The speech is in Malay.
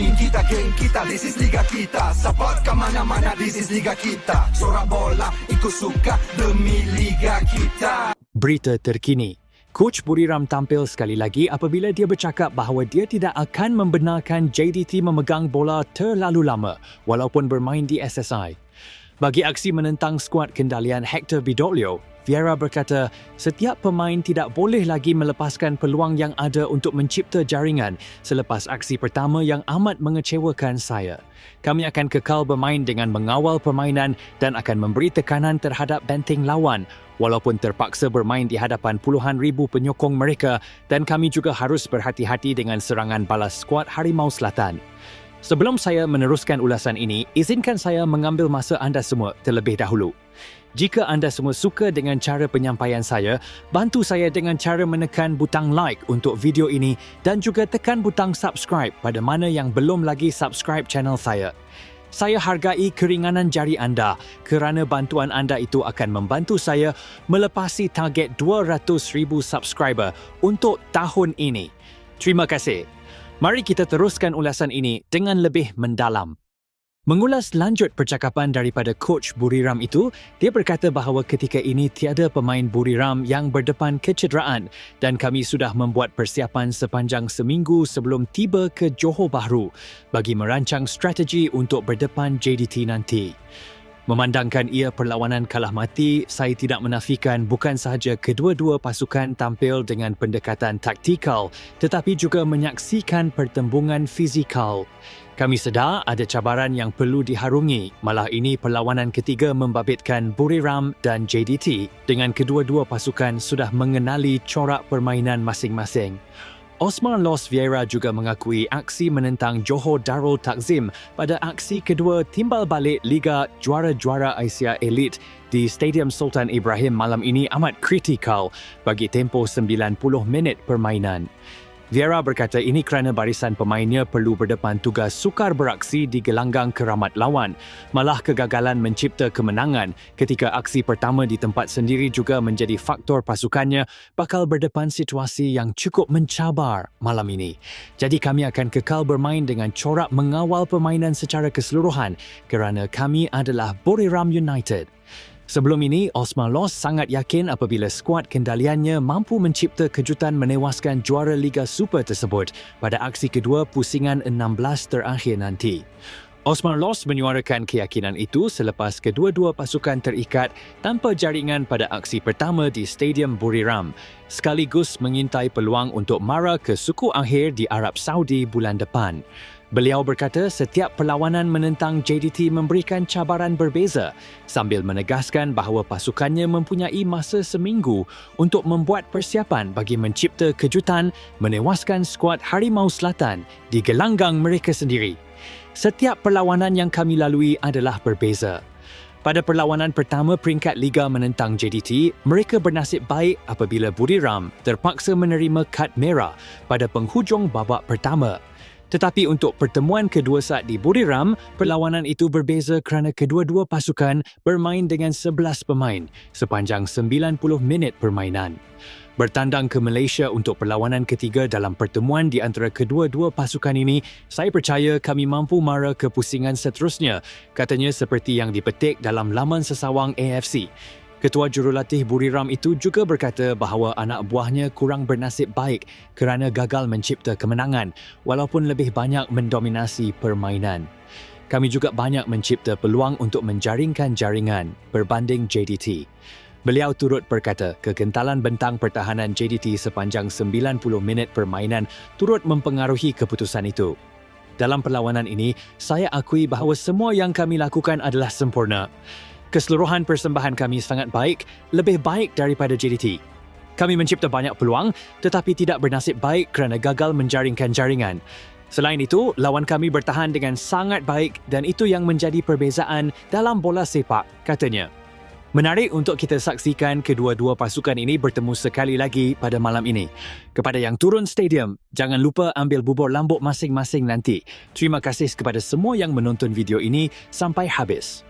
team kita, geng kita This is liga kita Support ke mana-mana This is liga kita Sorak bola ikut suka Demi liga kita Berita terkini. Coach Buriram tampil sekali lagi apabila dia bercakap bahawa dia tidak akan membenarkan JDT memegang bola terlalu lama walaupun bermain di SSI. Bagi aksi menentang skuad kendalian Hector Bidolio, Vieira berkata setiap pemain tidak boleh lagi melepaskan peluang yang ada untuk mencipta jaringan selepas aksi pertama yang amat mengecewakan saya. Kami akan kekal bermain dengan mengawal permainan dan akan memberi tekanan terhadap benteng lawan walaupun terpaksa bermain di hadapan puluhan ribu penyokong mereka dan kami juga harus berhati-hati dengan serangan balas skuad Harimau Selatan. Sebelum saya meneruskan ulasan ini, izinkan saya mengambil masa anda semua terlebih dahulu. Jika anda semua suka dengan cara penyampaian saya, bantu saya dengan cara menekan butang like untuk video ini dan juga tekan butang subscribe pada mana yang belum lagi subscribe channel saya. Saya hargai keringanan jari anda kerana bantuan anda itu akan membantu saya melepasi target 200,000 subscriber untuk tahun ini. Terima kasih. Mari kita teruskan ulasan ini dengan lebih mendalam. Mengulas lanjut percakapan daripada coach Buriram itu, dia berkata bahawa ketika ini tiada pemain Buriram yang berdepan kecederaan dan kami sudah membuat persiapan sepanjang seminggu sebelum tiba ke Johor Bahru bagi merancang strategi untuk berdepan JDT nanti. Memandangkan ia perlawanan kalah mati, saya tidak menafikan bukan sahaja kedua-dua pasukan tampil dengan pendekatan taktikal tetapi juga menyaksikan pertembungan fizikal. Kami sedar ada cabaran yang perlu diharungi, malah ini perlawanan ketiga membabitkan Buriram dan JDT dengan kedua-dua pasukan sudah mengenali corak permainan masing-masing. Osman Los Vieira juga mengakui aksi menentang Johor Darul Takzim pada aksi kedua timbal balik Liga Juara-Juara Asia Elite di Stadium Sultan Ibrahim malam ini amat kritikal bagi tempoh 90 minit permainan. Vieira berkata ini kerana barisan pemainnya perlu berdepan tugas sukar beraksi di gelanggang keramat lawan. Malah kegagalan mencipta kemenangan ketika aksi pertama di tempat sendiri juga menjadi faktor pasukannya bakal berdepan situasi yang cukup mencabar malam ini. Jadi kami akan kekal bermain dengan corak mengawal permainan secara keseluruhan kerana kami adalah Buriram United. Sebelum ini, Osman Los sangat yakin apabila skuad kendaliannya mampu mencipta kejutan menewaskan juara Liga Super tersebut pada aksi kedua pusingan 16 terakhir nanti. Osman Los menyuarakan keyakinan itu selepas kedua-dua pasukan terikat tanpa jaringan pada aksi pertama di Stadium Buriram, sekaligus mengintai peluang untuk mara ke suku akhir di Arab Saudi bulan depan. Beliau berkata setiap perlawanan menentang JDT memberikan cabaran berbeza sambil menegaskan bahawa pasukannya mempunyai masa seminggu untuk membuat persiapan bagi mencipta kejutan menewaskan skuad Harimau Selatan di gelanggang mereka sendiri. Setiap perlawanan yang kami lalui adalah berbeza. Pada perlawanan pertama peringkat Liga menentang JDT, mereka bernasib baik apabila Buriram terpaksa menerima kad merah pada penghujung babak pertama tetapi untuk pertemuan kedua saat di Buriram, perlawanan itu berbeza kerana kedua-dua pasukan bermain dengan 11 pemain sepanjang 90 minit permainan. Bertandang ke Malaysia untuk perlawanan ketiga dalam pertemuan di antara kedua-dua pasukan ini, saya percaya kami mampu mara ke pusingan seterusnya, katanya seperti yang dipetik dalam laman sesawang AFC. Ketua Jurulatih Buriram itu juga berkata bahawa anak buahnya kurang bernasib baik kerana gagal mencipta kemenangan walaupun lebih banyak mendominasi permainan. Kami juga banyak mencipta peluang untuk menjaringkan jaringan berbanding JDT. Beliau turut berkata kekentalan bentang pertahanan JDT sepanjang 90 minit permainan turut mempengaruhi keputusan itu. Dalam perlawanan ini, saya akui bahawa semua yang kami lakukan adalah sempurna. Keseluruhan persembahan kami sangat baik, lebih baik daripada JDT. Kami mencipta banyak peluang tetapi tidak bernasib baik kerana gagal menjaringkan jaringan. Selain itu, lawan kami bertahan dengan sangat baik dan itu yang menjadi perbezaan dalam bola sepak, katanya. Menarik untuk kita saksikan kedua-dua pasukan ini bertemu sekali lagi pada malam ini. Kepada yang turun stadium, jangan lupa ambil bubur lambuk masing-masing nanti. Terima kasih kepada semua yang menonton video ini sampai habis.